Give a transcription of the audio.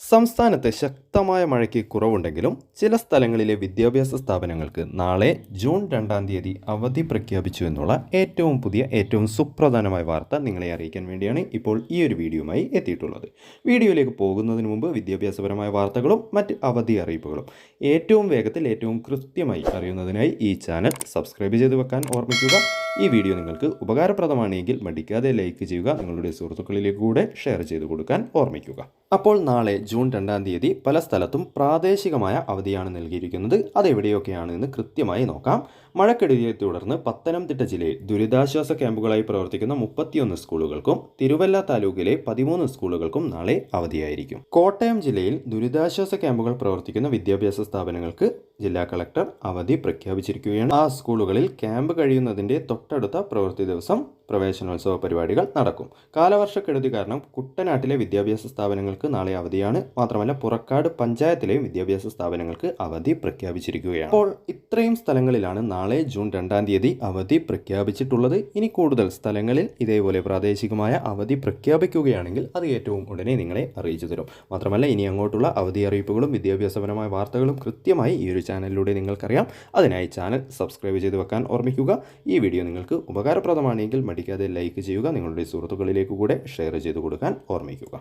സംസ്ഥാനത്ത് ശക്തമായ മഴയ്ക്ക് കുറവുണ്ടെങ്കിലും ചില സ്ഥലങ്ങളിലെ വിദ്യാഭ്യാസ സ്ഥാപനങ്ങൾക്ക് നാളെ ജൂൺ രണ്ടാം തീയതി അവധി പ്രഖ്യാപിച്ചു എന്നുള്ള ഏറ്റവും പുതിയ ഏറ്റവും സുപ്രധാനമായ വാർത്ത നിങ്ങളെ അറിയിക്കാൻ വേണ്ടിയാണ് ഇപ്പോൾ ഈ ഒരു വീഡിയോയുമായി എത്തിയിട്ടുള്ളത്. വീഡിയോയിലേക്ക് പോകുന്നതിന് മുമ്പ് വിദ്യാഭ്യാസപരമായ വാർത്തകളും മറ്റ് അവധി അറിയിപ്പുകളും ഏറ്റവും വേഗത്തിൽ ഏറ്റവും കൃത്യമായി അറിയുന്നതിനായി ഈ ചാനൽ സബ്സ്ക്രൈബ് ചെയ്ത് വെക്കാൻ ഓർമ്മിക്കുക. ഈ വീഡിയോ നിങ്ങൾക്ക് ഉപകാരപ്രദമാണെങ്കിൽ മടിക്കാതെ ലൈക്ക് ചെയ്യുക നിങ്ങളുടെ സുഹൃത്തുക്കളിലേക്ക് കൂടെ ഷെയർ ചെയ്ത് കൊടുക്കാൻ ഓർമ്മിക്കുക. അപ്പോൾ നാളെ ജൂൺ രണ്ടാം തീയതി പല സ്ഥലത്തും പ്രാദേശികമായ അവധിയാണ് നൽകിയിരിക്കുന്നത്. അതെവിടെയൊക്കെയാണ് എന്ന് കൃത്യമായി നോക്കാം. മഴക്കെടുതിയെ തുടർന്ന് പത്തനംതിട്ട ജില്ലയിൽ ദുരിതാശ്വാസ ക്യാമ്പുകളായി പ്രവർത്തിക്കുന്ന മുപ്പത്തിയൊന്ന് സ്കൂളുകൾക്കും തിരുവല്ല താലൂക്കിലെ പതിമൂന്ന് സ്കൂളുകൾക്കും നാളെ അവധിയായിരിക്കും. കോട്ടയം ജില്ലയിൽ ദുരിതാശ്വാസ ക്യാമ്പുകൾ പ്രവർത്തിക്കുന്ന വിദ്യാഭ്യാസ സ്ഥാപനങ്ങൾക്ക് ജില്ലാ കളക്ടർ അവധി പ്രഖ്യാപിച്ചിരിക്കുകയാണ്. ആ സ്കൂളുകളിൽ ക്യാമ്പ് കഴിയുന്നതിന്റെ തൊട്ടടുത്ത പ്രവൃത്തി ദിവസം പ്രവേശനോത്സവ പരിപാടികൾ നടക്കും. കാലവർഷക്കെടുതി കാരണം കുട്ടനാട്ടിലെ വിദ്യാഭ്യാസ സ്ഥാപനങ്ങൾക്ക് നാളെ അവധിയാണ്. മാത്രമല്ല പുറക്കാട് പഞ്ചായത്തിലെയും വിദ്യാഭ്യാസ സ്ഥാപനങ്ങൾക്ക് അവധി പ്രഖ്യാപിച്ചിരിക്കുകയാണ്. അപ്പോൾ ഇത്രയും സ്ഥലങ്ങളിലാണ് നാളെ ജൂൺ രണ്ടാം തീയതി അവധി പ്രഖ്യാപിച്ചിട്ടുള്ളത്. ഇനി കൂടുതൽ സ്ഥലങ്ങളിൽ ഇതേപോലെ പ്രാദേശികമായ അവധി പ്രഖ്യാപിക്കുകയാണെങ്കിൽ അത് ഏറ്റവും ഉടനെ നിങ്ങളെ അറിയിച്ചു തരും. മാത്രമല്ല ഇനി അങ്ങോട്ടുള്ള അവധി അറിയിപ്പുകളും വിദ്യാഭ്യാസപരമായ വാർത്തകളും കൃത്യമായി ഈ ഒരു ചാനലിലൂടെ നിങ്ങൾക്കറിയാം. അതിനായി ചാനൽ സബ്സ്ക്രൈബ് ചെയ്ത് വെക്കാൻ ഓർമ്മിക്കുക. ഈ വീഡിയോ നിങ്ങൾക്ക് ഉപകാരപ്രദമാണെങ്കിൽ മടിക്കാതെ ലൈക്ക് ചെയ്യുക. നിങ്ങളുടെ സുഹൃത്തുക്കളിലേക്ക് കൂടെ ഷെയർ ചെയ്ത് കൊടുക്കാൻ ഓർമ്മിക്കുക.